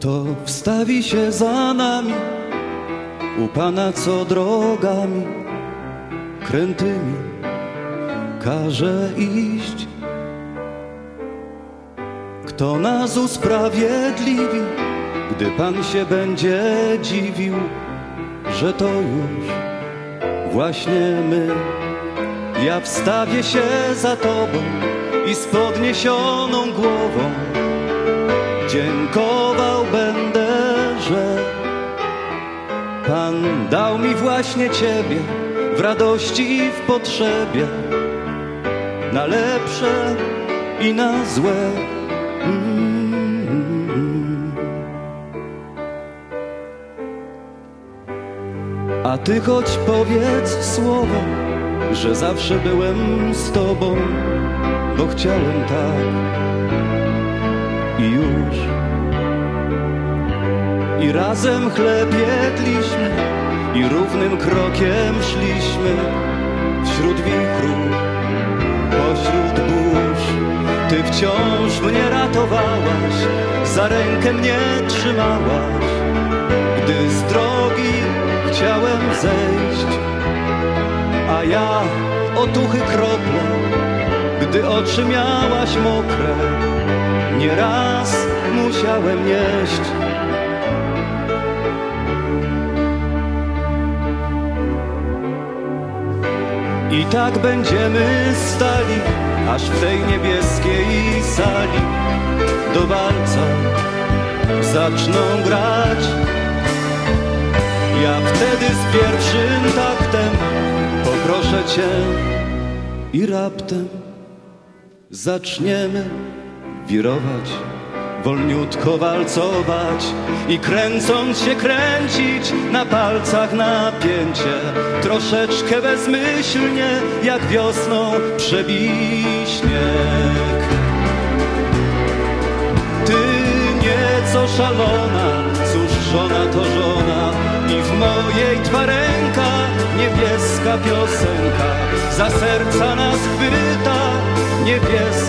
Kto wstawi się za nami, u Pana co drogami krętymi każe iść? Kto nas usprawiedliwi, gdy Pan się będzie dziwił, że to już właśnie my? Ja wstawię się za Tobą i z podniesioną głową dziękował dał mi właśnie Ciebie w radości i w potrzebie, na lepsze i na złe. Mm. A Ty choć powiedz słowo, że zawsze byłem z Tobą, bo chciałem tak i już. I razem chleb jedliśmy i równym krokiem szliśmy wśród wichru, pośród burz. Ty wciąż mnie ratowałaś, za rękę mnie trzymałaś, gdy z drogi chciałem zejść. A ja otuchy krople, gdy oczy miałaś mokre, nieraz musiałem nieść. I tak będziemy stali, aż w tej niebieskiej sali do walca zaczną grać. Ja wtedy z pierwszym taktem poproszę Cię i raptem zaczniemy wirować, wolniutko walcować i kręcąc się kręcić na palcach napięcie, troszeczkę bezmyślnie jak wiosną przebij śnieg. Ty nieco szalona, cóż żona to żona i w mojej dwa ręka niebieska piosenka za serca nas chwyta niebieska